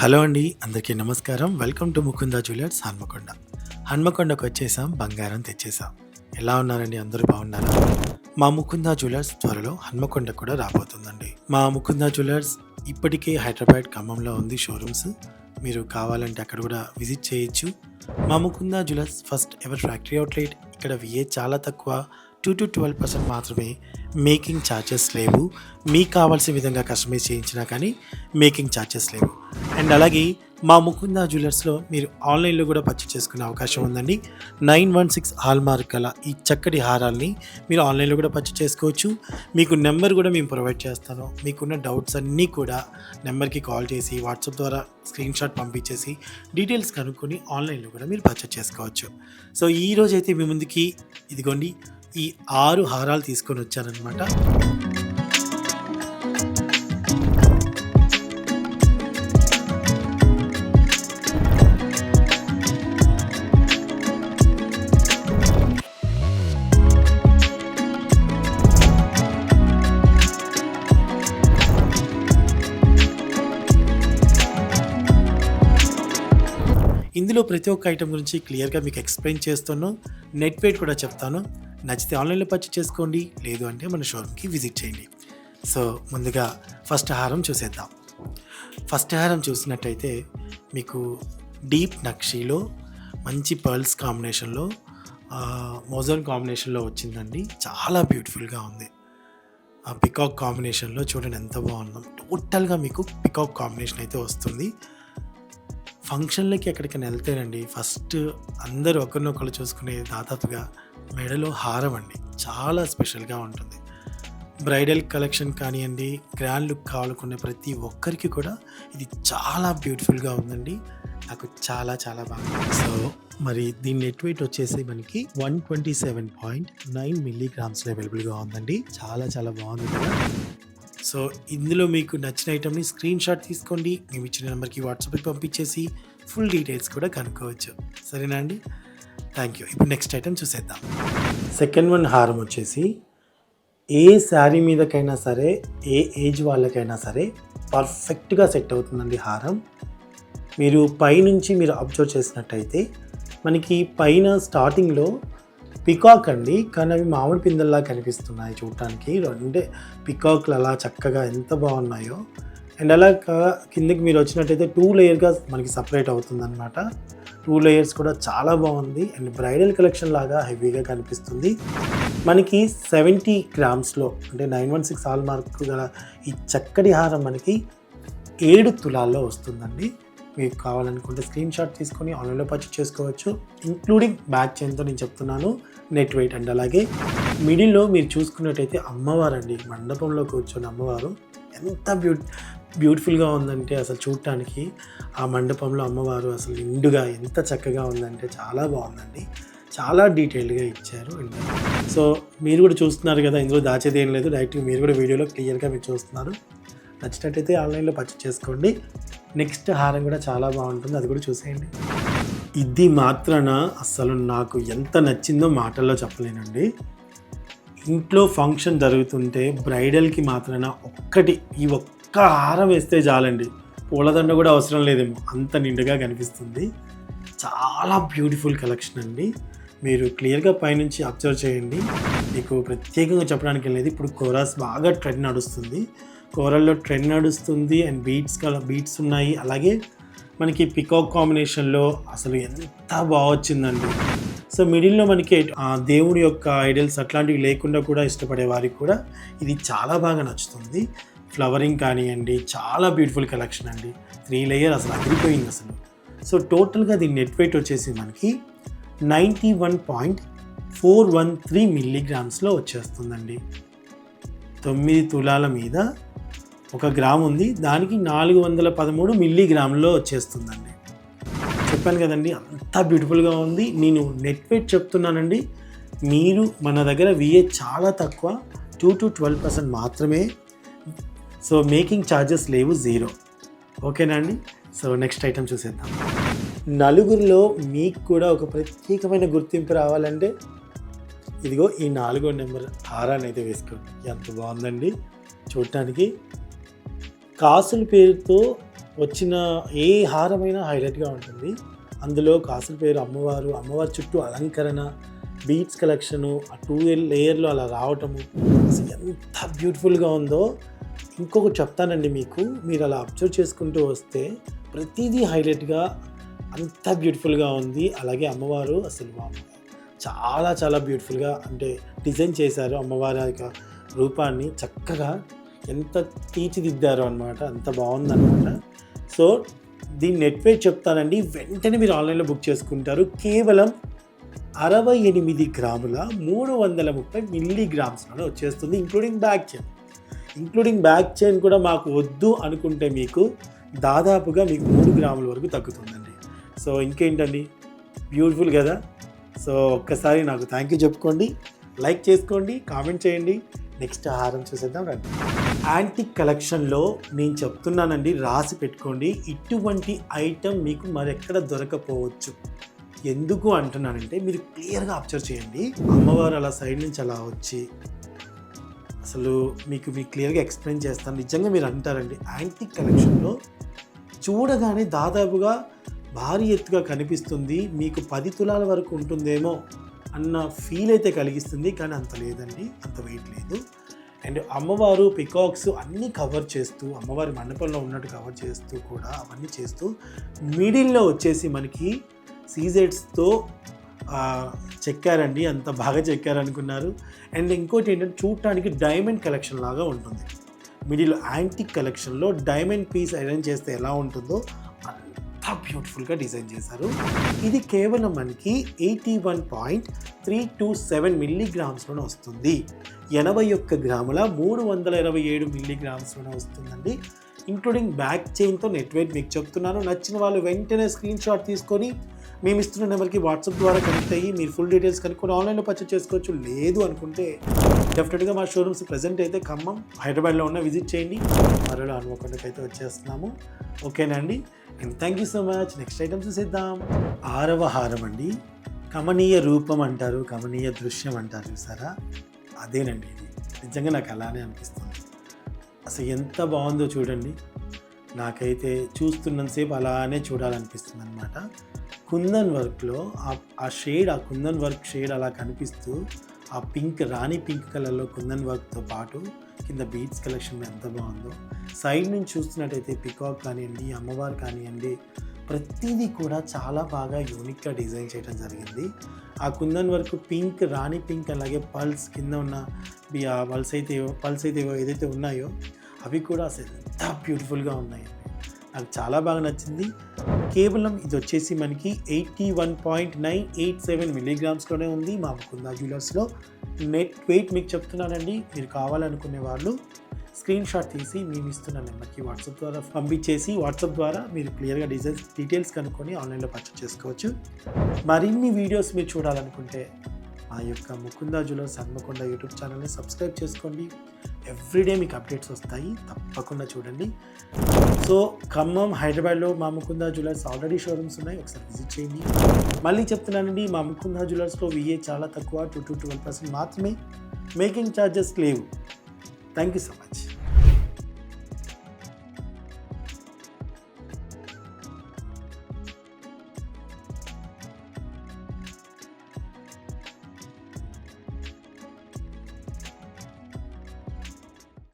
Hello అండి అందరికీ నమస్కారం. Welcome to Mukunda jewellers Hanmakonda. హన్మకొండకు వచ్చేసాం బంగారం తెచ్చేసాం. ఎలా ఉన్నారండి? అందరూ బాగున్నారా? మా ముకుంద జ్యువెలర్స్ త్వరలో హన్మకొండ కూడా రాబోతుందండి. మా ముకుంద జ్యువెలర్స్ ఇప్పటికే హైదరాబాద్ ఖమ్మంలో ఉంది షోరూమ్స్. మీరు కావాలంటే అక్కడ కూడా విజిట్ చేయొచ్చు. మా Mukunda jewellers first ever factory outlet ఇక్కడ విఏ చాలా తక్కువ. టూ టు ట్వెల్వ్ పర్సెంట్ మాత్రమే మేకింగ్ ఛార్జెస్ లేవు. మీకు కావాల్సిన విధంగా కస్టమైజ్ చేయించినా కానీ మేకింగ్ ఛార్జెస్ లేవు. అండ్ అలాగే మా ముకుంద జ్యువెలర్స్లో మీరు ఆన్లైన్లో కూడా పర్చేస్ చేసుకునే అవకాశం ఉందండి. Nine one six hallmark గల ఈ చక్కటి హారాల్ని మీరు ఆన్లైన్లో కూడా పర్చేస్ చేసుకోవచ్చు. మీకు నెంబర్ కూడా మేము ప్రొవైడ్ చేస్తాను. మీకున్న డౌట్స్ అన్నీ కూడా నెంబర్కి కాల్ చేసి వాట్సాప్ ద్వారా స్క్రీన్ షాట్ పంపించేసి డీటెయిల్స్ కనుక్కొని ఆన్లైన్లో కూడా మీరు పర్చేస్ చేసుకోవచ్చు. సో ఈ రోజైతే మీ ముందుకి ఇదిగోండి ఈ ఆరు హారాలు తీసుకొని వచ్చానమాట ఇందులో ప్రతి ఒక్క ఐటెం గురించి క్లియర్గా మీకు ఎక్స్ప్లెయిన్ చేస్తాను నెట్ వెయిట్ కూడా చెప్తాను. నచ్చితే ఆన్లైన్లో పర్చేస్ చేసుకోండి లేదు అంటే మన షోరూమ్కి విజిట్ చేయండి. సో ముందుగా ఫస్ట్ హారం చూసేద్దాం. ఫస్ట్ హారం చూసినట్టయితే మీకు డీప్ నక్షీలో మంచి పర్ల్స్ కాంబినేషన్లో మోజోన్ కాంబినేషన్లో వచ్చిందండి. చాలా బ్యూటిఫుల్గా ఉంది. ఆ పికాక్ కాంబినేషన్లో చూడండి ఎంత బాగుందో. టోటల్గా మీకు పికాక్ కాంబినేషన్ అయితే వస్తుంది. ఫంక్షన్లకి ఎక్కడికైనా వెళ్తేనండి ఫస్ట్ అందరూ ఒకరినొకరు చూసుకునే దాదాపుగా మెడలో హారం అండి. చాలా స్పెషల్గా ఉంటుంది. బ్రైడల్ కలెక్షన్ కానివ్వండి గ్రాండ్ లుక్ కావాలనుకునే ప్రతి ఒక్కరికి కూడా ఇది చాలా బ్యూటిఫుల్గా ఉందండి. నాకు చాలా చాలా బాగా సో మరి దీని నెట్ వెయిట్ వచ్చేసి మనకి one twenty seven point nine మిల్లీగ్రామ్స్లో అవైలబుల్గా ఉందండి. చాలా చాలా బాగుంది కదా? సో ఇందులో మీకు నచ్చిన ఐటమ్ని స్క్రీన్ షాట్ తీసుకోండి. మేము ఇచ్చిన నెంబర్కి వాట్సాప్కి పంపించేసి ఫుల్ డీటెయిల్స్ కూడా కనుక్కోవచ్చు. సరేనా అండి? థ్యాంక్ యూ ఇప్పుడు నెక్స్ట్ ఐటెం చూసేద్దాం. సెకండ్ వన్ హారం వచ్చేసి ఏ శారీ మీదకైనా సరే ఏ ఏజ్ వాళ్ళకైనా సరే పర్ఫెక్ట్గా సెట్ అవుతుందండి హారం. మీరు పైనుంచి మీరు అబ్జర్వ్ చేసినట్టయితే మనకి పైన స్టార్టింగ్లో పికాక్ అండి. కానీ అవి మామిడి పిందల్లా కనిపిస్తున్నాయి చూడటానికి. రెండే పికాక్లు అలా చక్కగా ఎంత బాగున్నాయో. అండ్ అలా కిందకి మీరు వచ్చినట్టయితే టూ లేయర్గా మనకి సపరేట్ అవుతుందన్నమాట. టూ లేయర్స్ కూడా చాలా బాగుంది. అండ్ బ్రైడల్ కలెక్షన్ లాగా హెవీగా కనిపిస్తుంది. మనకి సెవెంటీ గ్రామ్స్లో అంటే nine one six hallmark గల ఈ చక్కటి హారం మనకి ఏడు తులాల్లో వస్తుందండి. మీకు కావాలనుకుంటే స్క్రీన్ షాట్ తీసుకొని ఆన్లైన్లో పర్చేస్ చేసుకోవచ్చు. ఇంక్లూడింగ్ బ్యాక్ చైన్తో నేను చెప్తున్నాను. నెట్ వెయిట్ అండ్ అలాగే మిడిల్లో మీరు చూసుకున్నట్టయితే అమ్మవారు అండి మండపంలో కూర్చొని అమ్మవారు. ఎంత బ్యూ బ్యూటిఫుల్గా ఉందంటే అసలు చూడటానికి ఆ మండపంలో అమ్మవారు అసలు నిండుగా ఎంత చక్కగా ఉందంటే చాలా బాగుందండి. చాలా డీటెయిల్డ్గా ఇచ్చారు అండ్ సో మీరు కూడా చూస్తున్నారు కదా ఇందులో దాచేది ఏం లేదు. డైరెక్ట్గా మీరు కూడా వీడియోలో క్లియర్గా మీరు చూస్తున్నారు. నచ్చినట్టయితే ఆన్లైన్లో పర్చేస్ చేసుకోండి. నెక్స్ట్ హారం కూడా చాలా బాగుంటుంది. అది కూడా చూసేయండి. ఇది మాత్రాన అసలు నాకు ఎంత నచ్చిందో మాటల్లో చెప్పలేనండి. ఇంట్లో ఫంక్షన్ జరుగుతుంటే బ్రైడల్కి మాత్రాన ఒక్కటి ఈ ఒక్క హారం వేస్తే చాలండి. పూలదండ కూడా అవసరం లేదేమో అంత నిండుగా కనిపిస్తుంది. చాలా బ్యూటిఫుల్ కలెక్షన్ అండి. మీరు క్లియర్గా పైనుంచి అబ్జర్వ్ చేయండి. మీకు ప్రత్యేకంగా చెప్పడానికి లేదు ఇప్పుడు కోరాస్ బాగా ట్రెండ్ నడుస్తుంది. కోరల్లో ట్రెండ్ నడుస్తుంది అండ్ బీట్స్ కల బీట్స్ ఉన్నాయి. అలాగే మనకి పికాక్ కాంబినేషన్లో అసలు ఎంత బాగా వచ్చిందండి. సో మిడిల్లో మనకి దేవుడి యొక్క ఐడల్స్ అట్లాంటివి లేకుండా కూడా ఇష్టపడే వారికి కూడా ఇది చాలా బాగా నచ్చుతుంది. ఫ్లవరింగ్ కానివ్వండి చాలా బ్యూటిఫుల్ కలెక్షన్ అండి. త్రీ లేయర్ అసలు అదిరిపోయింది అసలు. సో టోటల్గా దీని నెట్ వెయిట్ వచ్చేసి మనకి ninety one point four one three మిల్లీగ్రామ్స్లో వచ్చేస్తుందండి. తొమ్మిది తులాల మీద ఒక గ్రామ్ ఉంది దానికి నాలుగు వందల పదమూడు మిల్లీగ్రామ్లో వచ్చేస్తుందండి. చెప్పాను కదండి అంత బ్యూటిఫుల్గా ఉంది. నేను నెట్ వెయిట్ చెప్తున్నానండి. మీరు మన దగ్గర విఏ చాలా తక్కువ టూ టు ట్వెల్వ్ పర్సెంట్ మాత్రమే. సో మేకింగ్ ఛార్జెస్ లేవు జీరో ఓకేనా అండి? సో నెక్స్ట్ ఐటెం చూసేద్దాం. నలుగురిలో మీకు కూడా ఒక ప్రత్యేకమైన గుర్తింపు రావాలంటే ఇదిగో ఈ నాలుగో నెంబర్ హారాన్ని అయితే వేసుకోండి. ఎంత బాగుందండి. చూడటానికి కాసుల పేరుతో వచ్చిన ఏ హారమైనా హైలైట్గా ఉంటుంది. అందులో కాసుల పేరు అమ్మవారు అమ్మవారి చుట్టూ అలంకరణ బీట్స్ కలెక్షను ఆ టూ లేయర్లో అలా రావటము అసలు ఎంత బ్యూటిఫుల్గా ఉందో. ఇంకొకటి చెప్తానండి మీకు మీరు అలా అబ్జర్వ్ చేసుకుంటూ వస్తే ప్రతిదీ హైలైట్గా అంత బ్యూటిఫుల్గా ఉంది. అలాగే అమ్మవారు అసలు వామ్మో, చాలా చాలా బ్యూటిఫుల్గా అంటే డిజైన్ చేశారు అమ్మవారి యొక్క రూపాన్ని. చక్కగా ఎంత తీర్చిదిద్దారు అనమాట అంత బాగుందన్నమాట. సో దీని నెట్ వెయిట్ చెప్తానండి. వెంటనే మీరు ఆన్లైన్లో బుక్ చేసుకుంటారు. కేవలం అరవై ఎనిమిది గ్రాముల మూడు వందల ముప్పై మిల్లీగ్రామ్స్లోనే వచ్చేస్తుంది including back chain including back chain కూడా మాకు వద్దు అనుకుంటే మీకు దాదాపుగా మీకు మూడు గ్రాముల వరకు తగ్గుతుందండి. సో ఇంకేంటండి? బ్యూటిఫుల్ కదా? సో ఒక్కసారి నాకు థ్యాంక్ యూ చెప్పుకోండి లైక్ చేసుకోండి కామెంట్ చేయండి. నెక్స్ట్ ఆహారం చూసేద్దాం రండి. యాంటిక్ కలెక్షన్లో నేను చెప్తున్నానండి రాసి పెట్టుకోండి. ఇటువంటి ఐటెం మీకు మరెక్కడ దొరకపోవచ్చు. ఎందుకు అంటున్నానంటే మీరు క్లియర్గా అబ్జర్వ్ చేయండి. అమ్మవారు అలా సైడ్ నుంచి అలా వచ్చి అసలు మీకు మీకు క్లియర్గా ఎక్స్ప్లెయిన్ చేస్తాను. నిజంగా మీరు అంటారండి యాంటిక్ కలెక్షన్లో చూడగానే దాదాపుగా భారీ ఎత్తుగా కనిపిస్తుంది. మీకు పది తులాల వరకు ఉంటుందేమో అన్న ఫీల్ అయితే కలిగిస్తుంది. కానీ అంత లేదండి అంత వెయిట్ లేదు. అండ్ అమ్మవారు పికాక్స్ అన్నీ కవర్ చేస్తూ అమ్మవారి మండపంలో ఉన్నట్టు కవర్ చేస్తూ కూడా అవన్నీ చేస్తూ మిడిల్లో వచ్చేసి మనకి సీజెడ్స్తో చెక్కారండి. అంత బాగా చెక్కారనుకున్నారు. అండ్ ఇంకోటి ఏంటంటే చూడటానికి డైమండ్ కలెక్షన్ లాగా ఉంటుంది. మిడిల్ యాంటిక్ కలెక్షన్లో డైమండ్ పీస్ అరేంజ్ చేస్తే ఎలా ఉంటుందో అంత బ్యూటిఫుల్గా డిజైన్ చేశారు. ఇది కేవలం మనకి eighty one point three two seven మిల్లీగ్రామ్స్లోనే వస్తుంది. ఎనభై ఒక్క గ్రాముల మూడు వందల ఇరవై ఏడు మిల్లీగ్రామ్స్లోనే వస్తుందండి. ఇంక్లూడింగ్ బ్యాక్ చైన్తో నెట్ వెయిట్ మీకు చెప్తున్నాను. నచ్చిన వాళ్ళు వెంటనే స్క్రీన్ షాట్ తీసుకొని మేము ఇస్తున్న నెంబర్కి వాట్సాప్ ద్వారా కనెక్ట్ అయ్యి మీరు ఫుల్ డీటెయిల్స్ కనుక్కొని ఆన్లైన్లో పర్చేస్ చేసుకోవచ్చు. లేదు అనుకుంటే డెఫినెట్గా మా షోరూమ్స్ ప్రజెంట్ అయితే ఖమ్మం హైదరాబాద్లో ఉన్న విజిట్ చేయండి. మరో హనుమకొండకి అయితే వచ్చేస్తున్నాము. ఓకేనా అండి? And thank you so much next item చూసేద్దాం. ఆరవ హారం అండి. కమనీయ రూపం అంటారు కమనీయ దృశ్యం అంటారు చూసారా? అదేనండి. ఇది నిజంగా నాకు అలానే అనిపిస్తుంది. అసలు ఎంత బాగుందో చూడండి. నాకైతే చూస్తున్నంతసేపు అలానే చూడాలనిపిస్తుంది అనమాట కుందన్ వర్క్లో ఆ- ఆ షేడ్ ఆ కుందన్ వర్క్ షేడ్ అలా కనిపిస్తూ ఆ పింక్ రాణి పింక్ కలర్లో కుందన్ వర్క్తో పాటు కింద బీట్స్ కలెక్షన్ ఎంత బాగుందో. సైడ్ నుంచి చూస్తున్నట్టయితే పికాక్ కానివ్వండి అమ్మవారు కానివ్వండి ప్రతిదీ కూడా చాలా బాగా యూనిక్గా డిజైన్ చేయడం జరిగింది. ఆ కుందన్ వరకు పింక్ రాణి పింక్ అలాగే పల్స్ కింద ఉన్న పల్స్ అయితే పల్స్ అయితే ఏదైతే ఉన్నాయో అవి కూడా అసలు ఎంత బ్యూటిఫుల్గా ఉన్నాయి. నాకు చాలా బాగా నచ్చింది. కేవలం ఇది వచ్చేసి మనకి eighty one point nine eight seven మిలీగ్రామ్స్లోనే ఉంది మా ముకుందా జ్యువెలర్స్లో. నెట్ వెయిట్ మీకు చెప్తున్నానండి. మీరు కావాలనుకునే వాళ్ళు స్క్రీన్ షాట్ తీసి మేము ఇస్తున్న నెంబర్కి వాట్సాప్ ద్వారా పంపించేసి వాట్సాప్ ద్వారా మీరు క్లియర్గా డిజైన్స్ డీటెయిల్స్ కనుక్కొని ఆన్లైన్లో పర్చేస్ చేసుకోవచ్చు. మరిన్ని వీడియోస్ మీరు చూడాలనుకుంటే మా యొక్క ముకుందా జ్యువెలర్స్ హన్మకొండ యూట్యూబ్ ఛానల్ని సబ్స్క్రైబ్ చేసుకోండి. ఎవ్రీడే మీకు అప్డేట్స్ వస్తాయి. తప్పకుండా చూడండి. సో ఖమ్మం హైదరాబాద్లో మా ముకుందా జ్యువెలర్స్ ఆల్రెడీ షోరూమ్స్ ఉన్నాయి. ఒకసారి విజిట్ చేయండి. మళ్ళీ చెప్తున్నానండి మా ముకుందా జ్యువెలర్స్లో విఏ చాలా తక్కువ టూ టు ట్వెల్వ్ పర్సెంట్ మాత్రమే మేకింగ్ ఛార్జెస్ లేవు. Thank you so much.